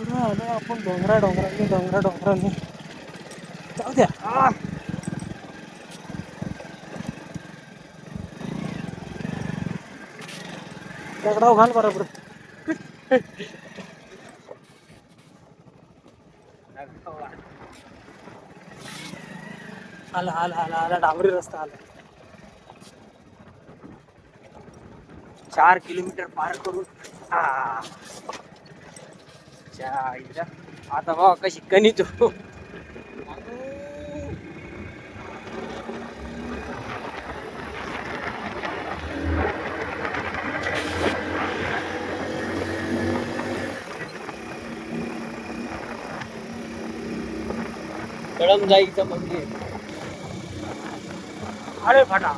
पुढे आलोय आपण? डोंगरा डोंगरांनी डोंगरा डोंगरांनी जाऊ द्या. आ. दगडाव घाल बरोबर आला आला आला आला. डांबरी रस्ता आला. चार किलोमीटर पार करून. च्या आईला. आता बघा कशी कणी तू. कळम जाईचं मंदिर. अरे फाटा.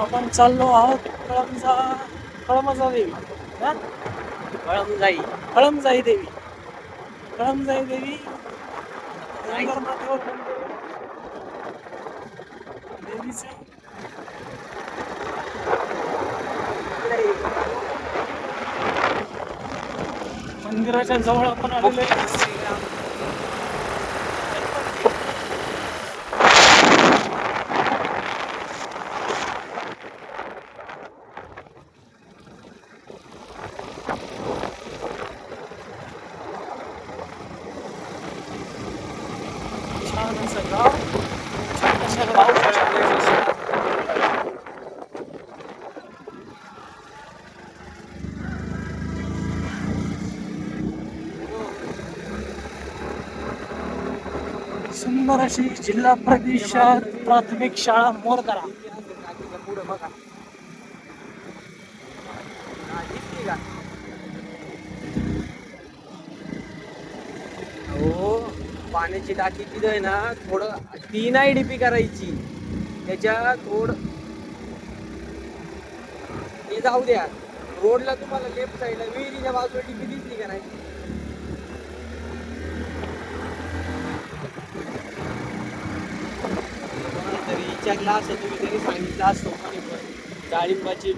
आपण चाललो आहोत कळमजा कळमजा देवी हा? कळमजाई. कळमजाई देवी. कळमजाई देवी देवीचे. मंदिराच्या जवळ आपण आलेलो आहे. छान असं गाव छान अशा गावाच्या सुंदर अशी जिल्हा परिषद प्राथमिक शाळा मोरकरा पुढे बघा हा, दिसली का? हो पाण्याची टाकी तिथं आहे ना थोडं ती नाही डीपी करायची. त्याच्या थोड हे जाऊ द्या. रोडला तुम्हाला लेफ्ट साईडला विहिरीच्या बाजूला डीपी दिसली का नाही? तरी विचारलं असं तुम्ही तरी सांगितलं असतो. डाळिंबाची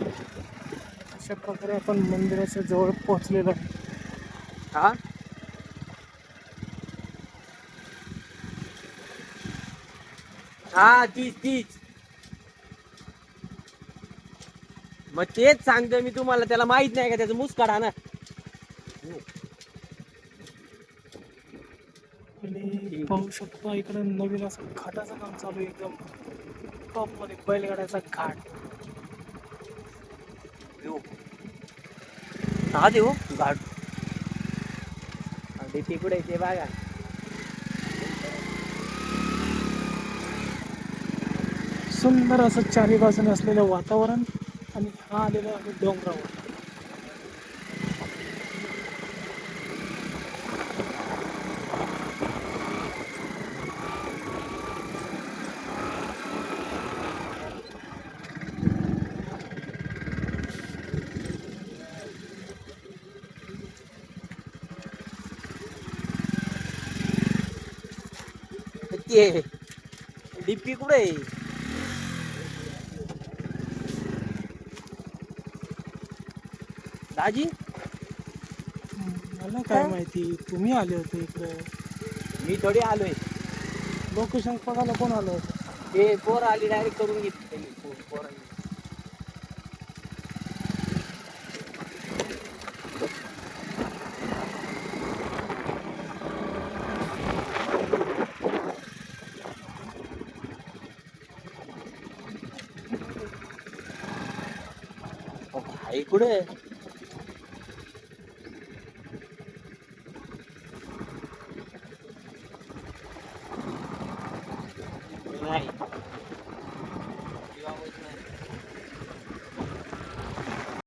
अशा प्रकारे आपण मंदिराच्या जवळ पोहोचलेलो आहे. हा? हा तीच तीच. मग तेच सांगतो मी तुम्हाला त्याला माहीत नाही का त्याचं मुस काढा ना आणि पाहू शकतो इकडे नवीन असं घाटाचं काम चालू आहे एकदम. टॉपमध्ये बैलगाड्याचा घाट. हा देऊ. घाट. कुठे ते बघा. सुंदर असं चारी बाजूने असलेलं वातावरण आणि हा आलेला आहे डोंगरावर. डीपी कुठे आहे? दाजी मला काय माहिती तुम्ही आले होते इकडे मी थोडी आलोय लोकेशन बघायला कोण आलो होतं ते पोर आली डायरेक्ट करून घेतली त्यांनी पोर- आहे.